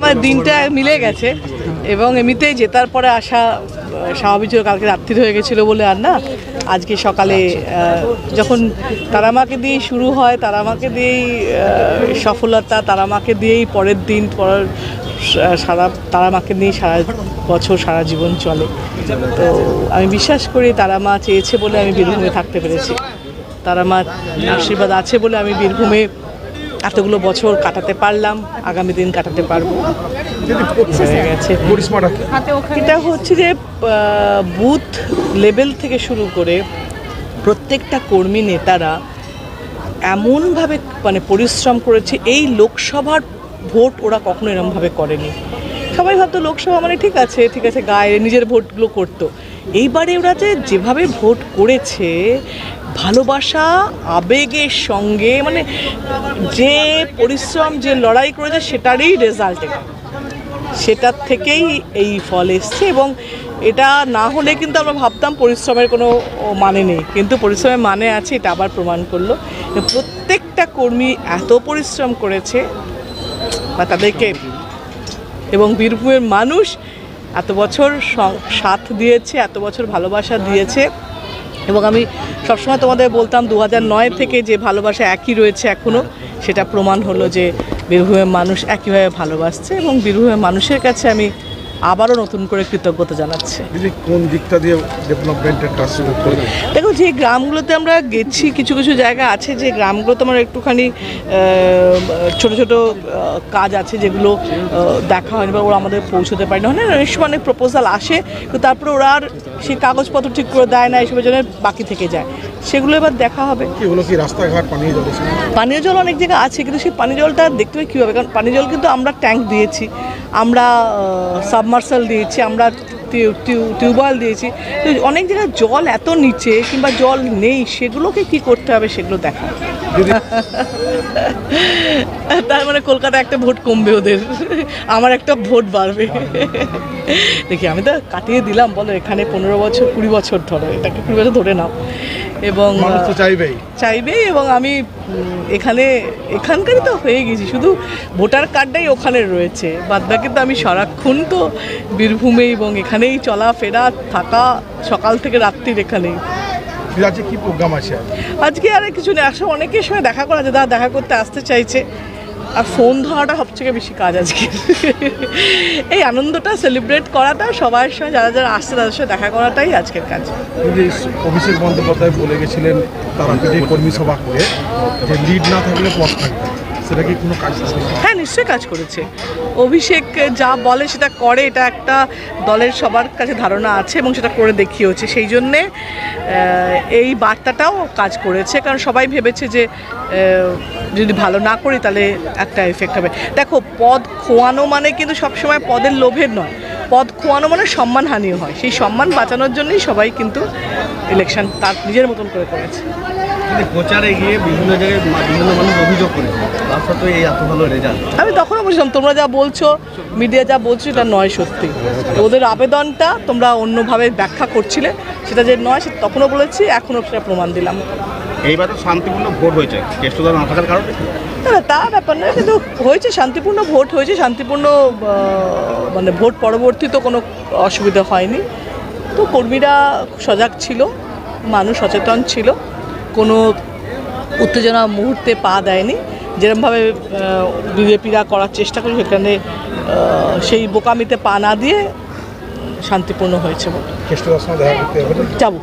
আমার দিনটা মিলে গেছে এবং এমনিতেই জেতার পরে আসা স্বাভাবিক ছিল কালকে রাত্রি হয়ে গেছিল বলে আর না। আজকে সকালে যখন তারামাকে দিয়েই শুরু হয় তারামাকে দিয়েই আহ, সফলতা তারামাকে দিয়েই পরের দিন পরের সারা তারামাকে নিয়েই সারা বছর সারা জীবন চলে। তো আমি বিশ্বাস করি তারামা চেয়েছে বলে আমি বীরভূমে থাকতে পেরেছি। তারামা আশীর্বাদ আছে বলে আমি বীরভূমে এতগুলো বছর কাটাতে পারলাম আগামী দিন কাটাতে পারব। এটা হচ্ছে যে বুথ লেভেল থেকে শুরু করে প্রত্যেকটা কর্মী নেতারা এমনভাবে মানে পরিশ্রম করেছে এই লোকসভার ভোট ওরা কখনো এরমভাবে করেনি। সবাই ভাবতো লোকসভা মানে ঠিক আছে ঠিক আছে গায়ে নিজের ভোটগুলো করতো। এইবারে ওরা যে যেভাবে ভোট করেছে, ভালোবাসা, আবেগের সঙ্গে মানে যে পরিশ্রম, যে লড়াই করেছে সেটারই রেজাল্ট এটা সেটার থেকেই এই ফল এসছে এবং এটা না হলে কিন্তু আমরা ভাবতাম পরিশ্রমের কোনো মানে নেই। কিন্তু পরিশ্রমের মানে আছে, এটা আবার প্রমাণ করল। প্রত্যেকটা কর্মী এত পরিশ্রম করেছে, বা তাদেরকে এবং বীরভূমের মানুষ এত বছর সাথ দিয়েছে, এত বছর ভালোবাসা দিয়েছে। এবং আমি সবসময় তোমাদের বলতাম দু নয় থেকে যে ভালোবাসা একই রয়েছে এখনও সেটা প্রমাণ হলো যে বীরভূমের মানুষ একইভাবে ভালোবাসছে এবং বীরভূমের মানুষের কাছে আমি আবারও নতুন করে কৃতজ্ঞতা জানাচ্ছে। কোন দিকটা দিয়ে ডেভেলপমেন্টের কাজ শুরু করবেন দেখো যে গ্রামগুলোতে আমরা গেছি কিছু কিছু জায়গা আছে যে গ্রামগুলোতে আমার একটুখানি ছোট ছোট কাজ আছে যেগুলো দেখা হয়নি বা ওরা আমাদের পৌঁছতে পারে না মানে অনেক সময় অনেক প্রপোজাল আসে তো তারপরে ওরা আর সেই কাগজপত্র ঠিক করে দেয় না এইসবের জন্য বাকি থেকে যায়। সেগুলো এবার দেখা হবে। কি হলো কি রাস্তাঘাট পানীয় জল পানীয় জল অনেক জায়গায় আছে কিন্তু সেই পানীয় জলটা দেখতে হবে কীভাবে? কারণ পানীয় জল কিন্তু আমরা ট্যাঙ্ক দিয়েছি আমরা সাবমার্সাল দিয়েছি আমরা টিউবওয়েল দিয়েছি। তো অনেক জায়গায় জল এত নিচে কিংবা জল নেই সেগুলোকে কি করতে হবে সেগুলো দেখা। তার মানে কলকাতায় একটা ভোট কমবে ওদের। আমার একটা ভোট বাড়বে। দেখি আমি তো কাটিয়ে দিলাম বলো এখানে পনেরো বছর কুড়ি বছর ধরো এটাকে কুড়ি বছর ধরে নাও। এবং চাইবেই। চাইবে এবং আমি এখানে এখানকারই তো হয়ে গেছি। শুধু ভোটার কার্ডটাই ওখানে রয়েছে। বাদ বাকি তো আমি সারাক্ষণ তো বীরভূমে এবং এখানেই চলাফেরা থাকা সকাল থেকে রাত্রির এখানেই। আজকে কি প্রোগ্রাম আছে? আজকে আর কিছু নেই আসলে অনেকের সঙ্গে দেখা করা যায় দাদা দেখা করতে আসতে চাইছে। আর ফোন ধরাটা সবথেকে বেশি কাজ আজকে। এই আনন্দটা সেলিব্রেট করাটা সবার সঙ্গে যারা যারা আসছে তাদের সঙ্গে দেখা করাটাই আজকের কাজ। অভিষেক বন্দ্যোপাধ্যায় বলে গেছিলেন তারা কর্মী সভা করে যে লিড না থাকলে পথ থাকবে সেটা কি কোনো কাজ হ্যাঁ নিশ্চয়ই কাজ করেছে। অভিষেক যা বলে সেটা করে, এটা একটা দলের সবার কাছে ধারণা আছে এবং সেটা করে দেখিয়েছে সেই জন্যে এই বার্তাটাও কাজ করেছে। কারণ সবাই ভেবেছে যে যদি ভালো না করি তাহলে একটা এফেক্ট হবে। দেখো, পদ খোয়ানো মানে কিন্তু সবসময় পদের লোভের নয়। পদ খোয়ানো মানে সম্মানহানিও হয়। সেই সম্মান বাঁচানোর জন্যই সবাই কিন্তু ইলেকশন তার নিজের মতন করে করেছে। প্রচারে গিয়ে বিভিন্ন জায়গায় বিভিন্ন মানুষ অভিযোগ তার সত্ত্বেও এই এত ভালো রেজাল্ট আমি তখনও বলছিলাম তোমরা যা বলছো মিডিয়া যা বলছো এটা নয় সত্যি। ওদের আবেদনটা তোমরা অন্যভাবে ব্যাখ্যা করছিলে সেটা যে নয় সেটা তখনও বলেছি এখনও সেটা প্রমাণ দিলাম। এইবার তো শান্তিপূর্ণ ভোট হয়েছে। কেষ্টদার না থাকার কারণে? না না, তা ব্যাপার নয় কিন্তু হয়েছে শান্তিপূর্ণ ভোট হয়েছে শান্তিপূর্ণ মানে ভোট পরবর্তী তো কোনো অসুবিধা হয়নি। তো কর্মীরা সজাগ ছিল মানুষ সচেতন ছিল কোনো উত্তেজনা মুহূর্তে পা দেয়নি। যেরমভাবে বিজেপিরা করার চেষ্টা করে সেখানে সেই বোকামিতে পা না দিয়ে শান্তিপূর্ণ হয়েছে যাব।